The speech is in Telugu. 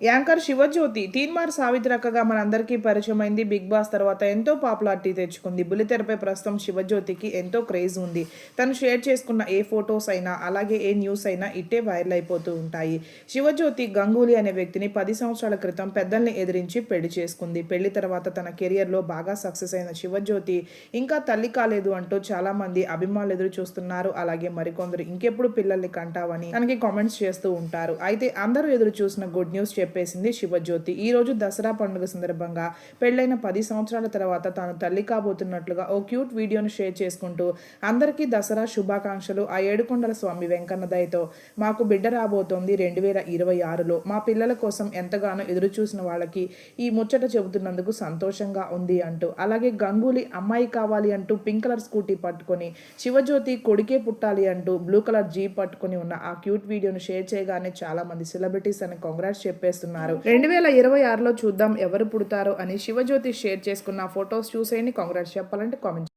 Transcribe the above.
యాంకర్ శివజ్యోతి తీన్మార్ సావిత్రక్కగా మనందరికీ పరిచయమైంది. బిగ్ బాస్ తర్వాత ఎంతో పాపులారిటీ తెచ్చుకుంది. బుల్లితెరపై ప్రస్తుతం శివజ్యోతికి ఎంతో క్రేజ్ ఉంది. తను షేర్ చేసుకున్న ఏ ఫొటోస్ అయినా అలాగే ఏ న్యూస్ అయినా ఇట్టే వైరల్ అయిపోతూ ఉంటాయి. శివజ్యోతి గంగూలీ అనే వ్యక్తిని పది సంవత్సరాల క్రితం పెద్దల్ని ఎదిరించి పెళ్ళి చేసుకుంది. పెళ్ళి తర్వాత తన కెరియర్లో బాగా సక్సెస్ అయిన శివజ్యోతి ఇంకా తల్లి కాలేదు అంటూ చాలామంది అభిమానులు ఎదురు చూస్తున్నారు. అలాగే మరికొందరు ఇంకెప్పుడు పిల్లల్ని కంటావని తనకి కామెంట్స్ చేస్తూ ఉంటారు. అయితే అందరూ ఎదురు చూసిన గుడ్ న్యూస్ చెప్పేసింది శివజ్యోతి. ఈ రోజు దసరా పండుగ సందర్భంగా పెళ్ళైన పది సంవత్సరాల తర్వాత తాను తల్లి కాబోతున్నట్లుగా ఓ క్యూట్ వీడియోను షేర్ చేసుకుంటూ అందరికీ దసరా శుభాకాంక్షలు ఆ ఏడుకొండల స్వామి వెంకన్న దయతో మాకు బిడ్డ రాబోతోంది రెండు వేల ఇరవై ఆరులో. మా పిల్లల కోసం ఎంతగానో ఎదురు చూసిన వాళ్ళకి ఈ ముచ్చట చెబుతున్నందుకు సంతోషంగా ఉంది అంటూ అలాగే గంగూలీ అమ్మాయి కావాలి అంటూ పింక్ కలర్ స్కూటీ పట్టుకొని శివజ్యోతి కొడుకే పుట్టాలి అంటూ బ్లూ కలర్ జీప్ పట్టుకొని ఉన్న ఆ క్యూట్ వీడియోను షేర్ చేయగానే చాలామంది సెలబ్రిటీస్ అని కాంగ్రాట్స్ చేస్తున్నారు రెండు వేల ఇరవై ఆరులో చూద్దాం ఎవరు పుడతారు అని శివజ్యోతి షేర్ చేసుకున్న ఫొటోస్ చూసేయండి. కాంగ్రెస్ చెప్పాలంటే కామెంట్